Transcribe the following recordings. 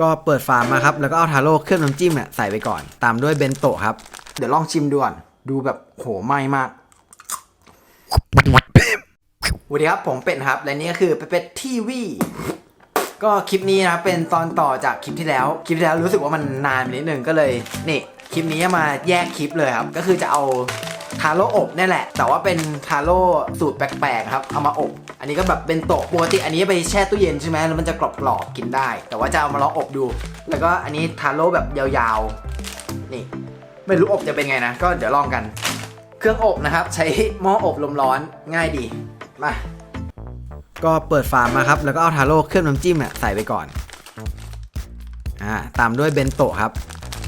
ก็เปิดฝามมาครับ แล้วก็เอาทาโร่เครื่องน้ำจิ้มเนี่ยใส่ไปก่อน ตามด้วยเบนโตะครับ เดี๋ยวลองชิมดูก่อน ดูแบบโหไหม้มากสวัสดีครับผมเป็ดครับ และนี่ก็คือเป็ดทีวีก็คลิปนี้นะครับเป็นตอนต่อจากคลิปที่แล้ว คลิปที่แล้วรู้สึกว่ามันนานไปนิดนึงก็เลยนี่คลิปนี้มาแยกคลิปเลยครับ ก็คือจะเอาทาโร่อบนี่แหละ แต่ว่าเป็นทาโร่สูตรแปลกๆครับ เอามาอบ อันนี้ก็แบบเป็นโตะปกติอันนี้ไปแช่ตู้เย็นใช่ไหมแล้วมันจะกรอบๆกินได้ แต่ว่าจะเอามาลองอบดู แล้วก็อันนี้ทาโร่แบบยาวๆ นี่ ไม่รู้อบจะเป็นไงนะ ก็เดี๋ยวลองกัน เครื่องอบนะครับ ใช้หม้ออบลมร้อนง่ายดี มา ก็เปิดฝามาครับ แล้วก็เอาทาโร่เครื่องน้ำจิ้มเนี่ยใส่ไปก่อน อ่า ตามด้วยเบนโตะครับ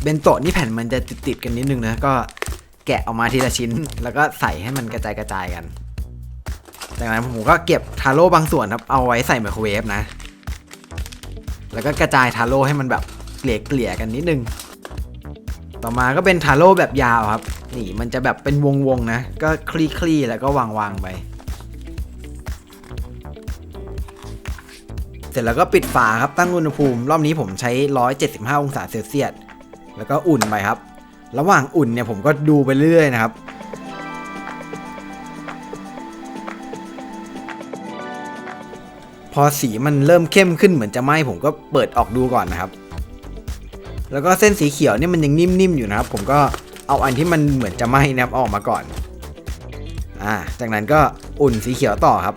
เบนโตะนี่แผ่นมันจะติดๆกันนิดนึงนะ ก็แกะออกมาทีละชิ้น แล้วก็ใส่ให้มันกระจายกระจายกัน จากนั้นผมก็เก็บทาโร่บางส่วนครับเอาไว้ใส่ไมโครเวฟนะ แล้วก็กระจายทาโร่ให้มันแบบเกลี่ยๆกันนิดนึง ต่อมาก็เป็นทาโร่แบบยาวครับ นี่มันจะแบบเป็นวงๆนะ ก็คลี่ๆแล้วก็วางๆไป เสร็จแล้วก็ปิดฝาครับตั้งอุณหภูมิ รอบนี้ผมใช้ 175 องศาเซลเซียส แล้วก็อุ่นไปครับ ระหว่างอุ่นเนี่ยผมก็ดูไปเรื่อยๆนะครับ พอสีมันเริ่มเข้มขึ้นเหมือนจะไหม้ผมก็เปิดออกดูก่อนนะครับ แล้วก็เส้นสีเขียวเนี่ยมันยังนิ่มๆอยู่นะครับ ผมก็เอาอันที่มันเหมือนจะไหม้นะครับออกมาก่อนอ่าจากนั้นก็อุ่นสีเขียวต่อครับ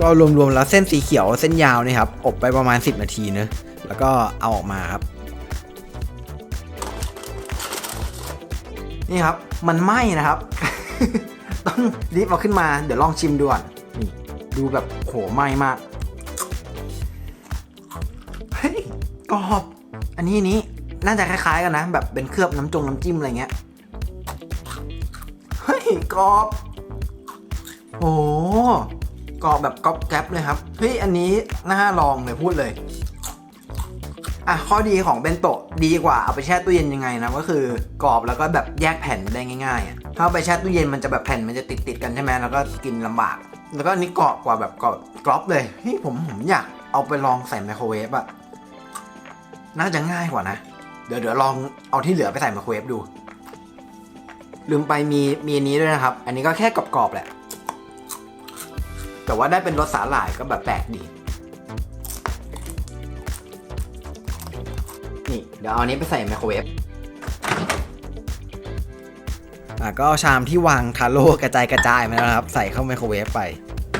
ก็รวมๆแล้วเส้นสีเขียวเส้นยาวนี่ครับอบไปประมาณ 10 นาทีเนอะแล้วก็เอาออกมาครับนี่ครับ มันไหม้นะครับ ต้องรีบเอาขึ้นมาเดี๋ยวลองชิมดูก่อนนี่ดูแบบโหไหม้มากเฮ้ยกรอบอันนี้นนี้น่าจะคล้ายๆกันนะ แบบเป็นเคลือบน้ำจงน้ำจิ้มอะไรเงี้ยเฮ้ยกรอบโอ้กรอบแบบก๊อบแก๊บเลยครับเฮ้ยอันนี้น่าลองเลยพูดเลยอะข้อดีของเบนโตะดีกว่าเอาไปแช่ตู้เย็นยังไงนะก็คือกรอบแล้วก็แบบแยกแผ่นได้ง่ายๆอะ ถ้าไปแช่ตู้เย็นมันจะแบบแผ่นมันจะติดติดกันใช่ไหมแล้วก็กินลำบาก แล้วก็อันนี้กรอบกว่าแบบกรอบกรอบเลยเฮ้ยผมผมอยากเอาไปลองใส่ไมโครเวฟอะน่าจะง่ายกว่านะ เดี๋ยวเดี๋ยวลองเอาที่เหลือไปใส่ไมโครเวฟดู ลืมไปมีมีอันนี้ด้วยนะครับ อันนี้ก็แค่กรอบๆแหละ แต่ว่าได้เป็นรสสาหร่ายก็แบบแปลกดี นี่เดี๋ยวเอาอันนี้ไปใส่ไมโครเวฟ อะก็เอาชามที่วางทาโร่กระจายกระจายมาแล้วนะครับ ใส่เข้าไมโครเวฟไป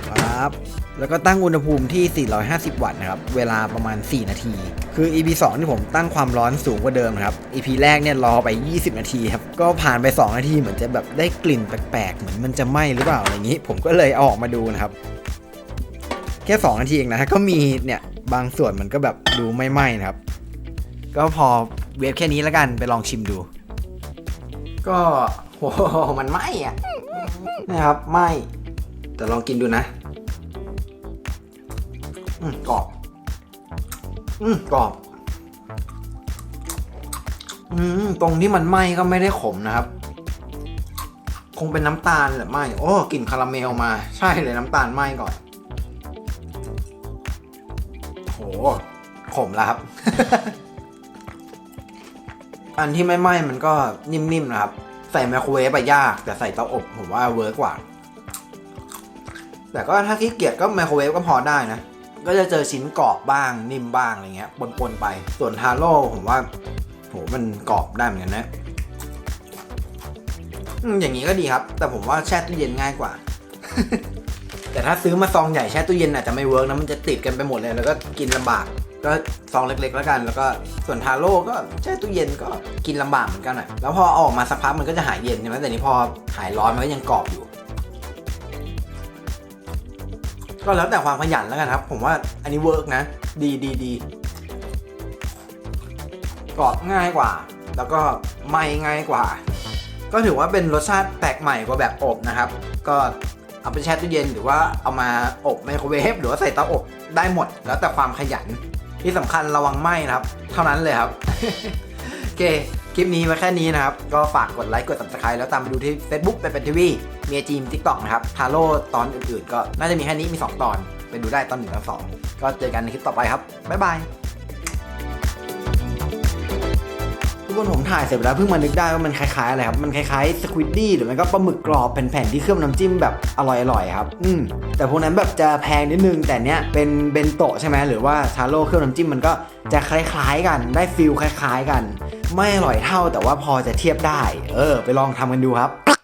ครับแล้วก็ตั้งอุณหภูมิที่ 450 วัตต์นะครับ เวลาประมาณ 4 นาที คือ EP 2ที่ผมตั้งความร้อนสูงกว่าเดิมนะครับ EP แรกเนี่ยรอไป 20 นาทีครับ ก็ผ่านไป 2 นาทีเหมือนจะแบบได้กลิ่นแปลกๆ เหมือนมันจะไหม้หรือเปล่าอะไรอย่างนี้ ผมก็เลยเอาออกมาดูนะครับ แค่ 2 นาทีเองนะ ก็มีเนี่ยบางส่วนมันก็แบบดูไม่ไหม้นะครับ ก็พอเวฟแค่นี้แล้วกันไปลองชิมดู ก็โหมันไหม้อะนะครับไหมแต่ลองกินดูนะ อืมกรอบ อืมกรอบ อืมตรงที่มันไหมก็ไม่ได้ขมนะครับ คงเป็นน้ำตาลแหละไหมโอ้กลิ่นคาราเมลมา ใช่เลยน้ำตาลไหมก่อนโหขมแล้วครับ อันที่ไม่ไหม้มันก็นิ่มๆนะครับ ใส่ไมโครเวฟไปยาก แต่ใส่เตาอบผมว่าเวิร์กกว่า แต่ก็ถ้าขี้เกียจก็ไมโครเวฟก็พอได้นะ ก็จะเจอชิ้นกรอบบ้างนิ่มบ้างอะไรเงี้ยปนๆไป ส่วนทาโร่ผมว่าโหมันกรอบได้เหมือนกันนะอย่างนี้ก็ดีครับ แต่ผมว่าแช่ตู้เย็นง่ายกว่า แต่ถ้าซื้อมาซองใหญ่แช่ตู้เย็นอาจจะไม่เวิร์กนะมันจะติดกันไปหมดเลยแล้วก็กินลำบาก ก็ซองเล็กๆแล้วกัน แล้วก็ส่วนทาโร่ก็แช่ตู้เย็นก็กินลำบากเหมือนกันอะแล้วพอออกมาสักพักมันก็จะหายเย็นใช่ไหมแต่นี้พอหายร้อนมันก็ยังกรอบอยู่ ก็แล้วแต่ความขยันแล้วกันครับ ผมว่าอันนี้เวิร์กนะ ดีดีดีกรอบง่ายกว่า แล้วก็ไหม้ง่ายกว่า ก็ถือว่าเป็นรสชาติแปลกใหม่กว่าแบบอบนะครับ ก็เอาไปแช่ตู้เย็นหรือว่าเอามาอบไมโครเวฟหรือว่าใส่เตาอบได้หมด แล้วแต่ความขยัน ที่สำคัญระวังไหม้นะครับ เท่านั้นเลยครับ โอเค คลิปนี้มาแค่นี้นะครับ ก็ฝากกดไลค์กด subscribe แล้วตามไปดูที่ Facebook เป็นเป็นทีวีเมียจีมทิกตอกนะครับทาโร่ตอนอื่นๆ ก็น่าจะมีแค่นี้มี 2 ตอน ไปดูได้ตอนหนึ่งตอนสองก็เจอกันในคลิปต่อไปครับบ๊ายบาย คนผมถ่ายเสร็จไปแล้วเพิ่งมานึกได้ว่ามันคล้ายๆอะไรครับมันคล้ายๆสควิดดี้หรือไม่ก็ปลาหมึกกรอบแผ่นๆที่เคลือบน้ำจิ้มแบบอร่อยๆครับอืมแต่พวกนั้นแบบจะแพงนิดนึงแต่เนี้ยเป็นเบนโตะใช่ไหมหรือว่าชาโล่เคลือบน้ำจิ้มมันก็จะคล้ายๆกันได้ฟิลคล้าย ๆกัน ไม่อร่อยเท่าแต่ว่าพอจะเทียบได้ เออ ไปลองทำกันดูครับ